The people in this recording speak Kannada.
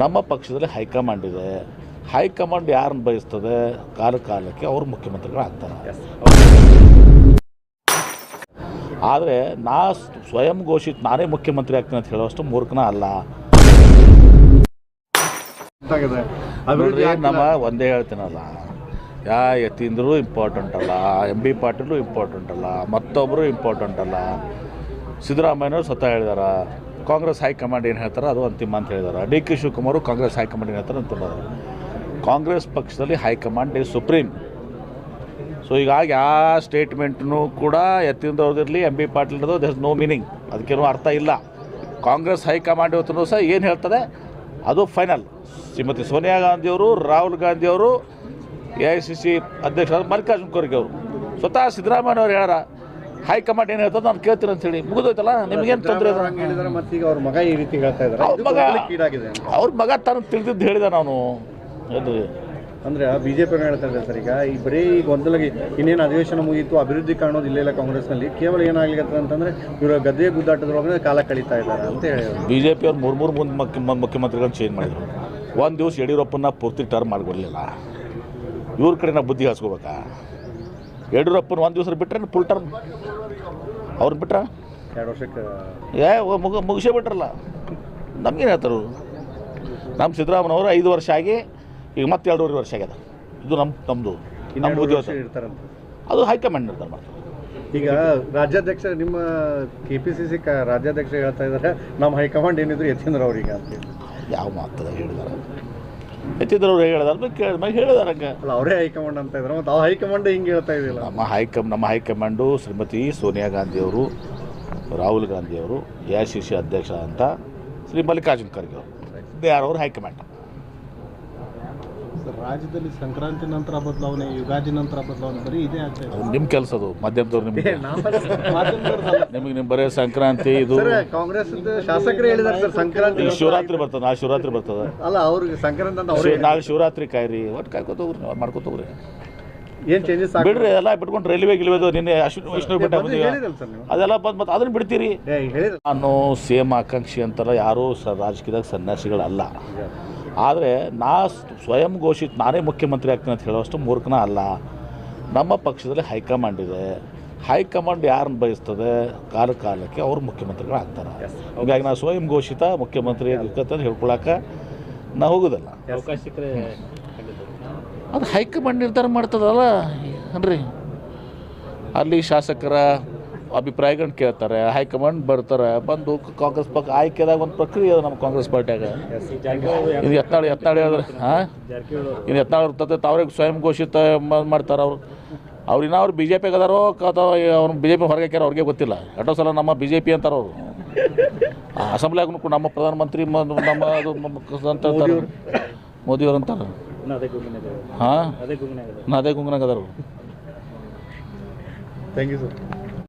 ನಮ್ಮ ಪಕ್ಷದಲ್ಲಿ ಹೈಕಮಾಂಡ್ ಇದೆ. ಹೈಕಮಾಂಡ್ ಯಾರನ್ನು ಬಯಸ್ತದೆ? ಕಾಲ ಕಾಲಕ್ಕೆ ಅವರು ಮುಖ್ಯಮಂತ್ರಿಗಳು ಆಗ್ತಾರೆ ಆದರೆ ನಾ ಸ್ವಯಂ ಘೋಷಿತ ನಾನೇ ಮುಖ್ಯಮಂತ್ರಿ ಆಗ್ತೀನಿ ಅಂತ ಹೇಳೋಷ್ಟು ಮೂರ್ಖನ ಅಲ್ಲ. ನಮ್ಮ ಒಂದೇ ಹೇಳ್ತೀನಲ್ಲ. ಯಾ ಯತೀಂದ್ರೂ ಇಂಪಾರ್ಟೆಂಟ್ ಅಲ್ಲ ಎಂ ಬಿ ಪಾಟೀಲು ಇಂಪಾರ್ಟೆಂಟ್ ಅಲ್ಲ ಮತ್ತೊಬ್ಬರು ಇಂಪಾರ್ಟೆಂಟ್ ಅಲ್ಲ. ಸಿದ್ದರಾಮಯ್ಯನವರು ಸ್ವತಃ ಹೇಳಿದಾರ. ಕಾಂಗ್ರೆಸ್ ಹೈಕಮಾಂಡ್ ಏನು ಹೇಳ್ತಾರೆ ಅದು ಅಂತಿಮ ಅಂತ ಹೇಳಿದಾರೆ. D K Shivakumar Congress high command ಏನು ಹೇಳ್ತಾರೆ ಅಂತ ಹೇಳಿದಾರೆ ಕಾಂಗ್ರೆಸ್ ಪಕ್ಷದಲ್ಲಿ ಹೈಕಮಾಂಡ್ ಇಸ್ ಸುಪ್ರೀಂ ಸೊ ಹೀಗಾಗಿ ಆ ಸ್ಟೇಟ್ಮೆಂಟ್ನು ಕೂಡ ಎತ್ತಿಂದವ್ರದಿರಲಿ ಎಂ ಬಿ ಪಾಟೀಲ್ದು ದರ್ ನೋ ಮೀನಿಂಗ್ ಅದಕ್ಕೇನು ಅರ್ಥ ಇಲ್ಲ. ಕಾಂಗ್ರೆಸ್ ಹೈಕಮಾಂಡ್ ಇವತ್ತು ಸಹ ಏನು ಹೇಳ್ತದೆ? ಅದು ಫೈನಲ್ ಶ್ರೀಮತಿ ಸೋನಿಯಾ ಗಾಂಧಿಯವರು, ರಾಹುಲ್ ಗಾಂಧಿಯವರು ಎ ಐ ಸಿ ಸಿ ಅಧ್ಯಕ್ಷರಾದ ಮಲ್ಲಿಕಾರ್ಜುನ ಖರ್ಗೆ ಅವರು. ಸ್ವತಃ ಸಿದ್ದರಾಮಯ್ಯ ಅವ್ರು ಹೇಳ್ಯಾರ ಹೈಕಮಾಂಡ್ ಏನು ಹೇಳ್ತದೆ ನಾನು ಕೇಳ್ತೀನಿ ಅಂತೇಳಿ ಮುಗಿದೋಯ್ತಲ್ಲ? ನಿಮಗೇನು ತೊಂದರೆ ಅವ್ರ ಮಗ ಈ ರೀತಿ ಹೇಳ್ತಾ ಇದ್ದಾರೆ ಅವ್ರ ಮಗ ಅವ್ರ ಮಗ ತಾನು ತಿಳಿದಿದ್ದು ಹೇಳಿದ ನಾನು. ಅದು. ಅಂದ್ರೆ ಬಿಜೆಪಿ ಹೇಳ್ತಾ ಇದ್ದಾರೆ ಸರ್ ಈಗ. ಈ ಬರೀ ಈಗ ಒಂದಲಗಿ ಇನ್ನೇನು ಅಧಿವೇಶನ ಮುಗಿಯಿತು ಅಭಿವೃದ್ಧಿ ಕಾಣೋದು ಇಲ್ಲ ಇಲ್ಲ ಕಾಂಗ್ರೆಸ್ನಲ್ಲಿ. ಕೇವಲ ಏನಾಗ್ಲಿಕ್ಕೆ ಅಂತಂದ್ರೆ ಇವರು ಗದ್ದೆ ಗುದ್ದಾಟದೊಳಗೆ ಕಾಲ ಕಳೀತಾ ಇದ್ದಾರೆ ಅಂತ ಹೇಳಿ ಬಿಜೆಪಿ ಅವ್ರು ಮೂರ್ ಮೂರು ಮುಂದೆ ಮುಖ್ಯ ಮುಖ್ಯಮಂತ್ರಿಗಳನ್ನ ಚೇಂಜ್ ಮಾಡಿದ್ರು. ಒಂದು ದಿವಸ ಯಡಿಯೂರಪ್ಪನ ಪೂರ್ತಿ ಟರ್ನ್ ಮಾಡಿಕೊಡ್ಲಿಲ್ಲ. ಇವ್ರ ಕಡೆ ನಾವು ಬುದ್ಧಿ ಹಚ್ಕೋಬೇಕಾ ಯಡಿಯೂರಪ್ಪನ ಒಂದು ದಿವಸ ಬಿಟ್ರೆ ಫುಲ್ ಟರ್ಮ್ ಅವ್ರನ್ನ ಬಿಟ್ರ? ಎರಡು ವರ್ಷಕ್ಕೆ ಏ ಮುಗ ಮುಗಿಸೇ ಬಿಟ್ರಲ್ಲ. ನಮ್ಗೇನು ಹೇಳ್ತಾರೆ ನಮ್ಮ ಸಿದ್ದರಾಮನವರು ಐದು ವರ್ಷ ಆಗಿ ಈಗ ಮತ್ತೆ ಎರಡೂವರೆ ವರ್ಷ ಆಗ್ಯದ. ಇದು ನಮ್ಮ ನಮ್ಮದು ನಮ್ಮ ಉದ್ಯೋಗ. ಅದು ಹೈಕಮಾಂಡ್ ನಿರ್ಧಾರ ಮಾಡ್ತಾರೆ. ಈಗ ರಾಜ್ಯಾಧ್ಯಕ್ಷ ನಿಮ್ಮ ಕೆ ಪಿ ಸಿ ಸಿ ರಾಜ್ಯಾಧ್ಯಕ್ಷ ಹೇಳ್ತಾ ಇದ್ದಾರೆ ನಮ್ಮ ಹೈಕಮಾಂಡ್ ಏನಿದ್ರು ಯತೀಂದ್ರ ಅವ್ರಿಗೆ. ಯಾವ ಮಾತದ ಹೇಳಿದಾರೆ? ಎತ್ತಿದ್ರವ್ರು ಹೇಳಿದಾರ. ಕೇಳಿದ ಮ್ಯಾಗ ಹೇಳಿದಾರ ಅಲ್ಲ ಅವರೇ ಹೈಕಮಾಂಡ್ ಅಂತ ಇದ್ರು. ಮತ್ತು ಆ ಹೈಕಮಾಂಡ್ ಹಿಂಗೆ ಹೇಳ್ತಾ ಇದ್ದಿಲ್ಲ ನಮ್ಮ ಹೈಕಮ್ ನಮ್ಮ ಹೈಕಮಾಂಡು ಶ್ರೀಮತಿ ಸೋನಿಯಾ ಗಾಂಧಿಯವರು ರಾಹುಲ್ ಗಾಂಧಿಯವರು ಎ ಸಿ ಸಿ ಅಧ್ಯಕ್ಷ ಅಂತ ಶ್ರೀ ಮಲ್ಲಿಕಾರ್ಜುನ್ ಖರ್ಗೆ ಅವರು. ದೇ ಆರ್ ಅವ್ರ ಹೈಕಮಾಂಡ್. ರಾಜ್ಯದಲ್ಲಿ ಸಂಕ್ರಾಂತಿ ನಂತರ ಬದಲಾವಣೆ ಯುಗಾದಿ ನಂತರ ಬದಲಾವಣೆ ಬರೀ ಇದೇ ಆಗ್ತಾ ಇದೆ. ನಿಮ್ಮ ಕೆಲಸ ಅದು ಮಾಧ್ಯಮದವ್ರು ನಿಮಗೆ. ನಿಮ್ಗೆ ನಿಮಗೆ ನಿಮ್ಮ ಬರೀ ಸಂಕ್ರಾಂತಿ ಇದು ಸರ್ ಕಾಂಗ್ರೆಸ್ ಶಾಸಕರು ಹೇಳಿದಾರೆ ಸರ್ ಸಂಕ್ರಾಂತಿ ಈಗ ಶಿವರಾತ್ರಿ ಬರ್ತದೆ ನಾಳೆ ಶಿವರಾತ್ರಿ ಬರ್ತದೆ? ಅಲ್ಲ ಅವ್ರಿಗೆ ಸಂಕ್ರಾಂತಿ ಅಂತ ಅವ್ರಿಗೆ ಶಿವ- ನಾಳೆ ಶಿವರಾತ್ರಿ ಕಾಯ್ರಿ ಒಟ್ಟು ಕಾಯ್ಕೋತ ಹೋಗ್ರಿ ನೀವು ಮಾಡ್ಕೋತ ಹೋಗ್ರಿ. ಏನ್ ಚೇಂಜಸ್ ಬಿಡ್ರಿ ಎಲ್ಲ ಬಿಟ್ಕೊಂಡು ರೈಲ್ವೆ ಗಿಲ್ವೇದು ನಿನ್ನೆ ಅಶ್ವಿನ್ ವೈಷ್ಣವ್ ಬೆಟ್ಟ ಸರ್ ನೀವು. ಅದೆಲ್ಲ ಬಂದು ಮತ್ತೆ ಅದನ್ನ ಬಿಡ್ತೀರಿ. ಏ, ನಾನು ಸೇಮ್ ಆಕಾಂಕ್ಷಿ ಅಂತಾರ ಯಾರೂ ಸ ರಾಜಕೀಯದಾಗ ಸನ್ಯಾಸಿಗಳಲ್ಲ. ಆದರೆ ನಾ ಸ್ವಯಂ ಘೋಷಿತ ನಾನೇ ಮುಖ್ಯಮಂತ್ರಿ ಆಗ್ತೀನಿ ಅಂತ ಹೇಳೋಷ್ಟು ಮೂರ್ಖನ ಅಲ್ಲ. ನಮ್ಮ ಪಕ್ಷದಲ್ಲಿ ಹೈಕಮಾಂಡ್ ಇದೆ. ಹೈಕಮಾಂಡ್ ಯಾರನ್ನು ಬಯಸ್ತದೆ? ಕಾಲ ಕಾಲಕ್ಕೆ ಅವರು ಮುಖ್ಯಮಂತ್ರಿಗಳು ಆಗ್ತಾರೆ ಹೀಗಾಗಿ ನಾ ಸ್ವಯಂ ಘೋಷಿತ ಮುಖ್ಯಮಂತ್ರಿ ಅಂತ ಹೇಳ್ಕೊಳಕ್ಕೆ ನಾ ಹೋಗೋದಲ್ಲ. ಅದು ಹೈಕಮಾಂಡ್ ನಿರ್ಧಾರ ಮಾಡ್ತದಲ್ಲ ಅನ್ರಿ ಅಲ್ಲಿ ಶಾಸಕರ ಅಭಿಪ್ರಾಯಗಳನ್ನ ಕೇಳ್ತಾರೆ ಹೈಕಮಾಂಡ್ ಬರ್ತಾರೆ ಬಂದು ಕಾಂಗ್ರೆಸ್ ಪಕ್ಷ ಆಯ್ಕೆದಾಗ ಒಂದು ಪ್ರಕ್ರಿಯೆ ಅದ ನಮ್ಮ ಕಾಂಗ್ರೆಸ್ ಪಾರ್ಟಿಯಾಗ. ಇದು ಎತ್ತಾಳು ಎತ್ತಾಳು ಹೇಳಿದ್ರೆ ಹಾಂ? ಇದು ಎತ್ತಾಳು ಇರ್ತದೆ ಅವ್ರಿಗೆ ಸ್ವಯಂ ಘೋಷಿತ ಮಾಡ್ತಾರೆ ಅವರು. ಅವ್ರು ಇನ್ನೂ ಅವ್ರು ಬಿ ಜೆ ಪಿಗೆ ಅದಾರೋ ಅಥವಾ ಅವ್ರು ಬಿ ಜೆ ಪಿ ಹೊರಗೆ ಹಾಕ್ಯಾರ ಅವ್ರಿಗೆ ಗೊತ್ತಿಲ್ಲ. ಎಷ್ಟೋ ಸಲ ನಮ್ಮ ಬಿ ಜೆ ಪಿ ಅಂತಾರೆ ಅವರು. ಅಸೆಂಬ್ಲಿಯಾಗೂ ಕೂಡ ನಮ್ಮ ಪ್ರಧಾನಮಂತ್ರಿ ನಮ್ಮ ಅದು ಮ- ಅಂತ ಅಂತಾರೆ. ಮೋದಿಯವ್ರು? ಅಂತಾರೆ. ಹಾಂ? ನಾದೇ ನಾ ಅದೇ ಗುಂಗನಾಗ ಅದಾರ ಥ್ಯಾಂಕ್ ಯು ಸರ್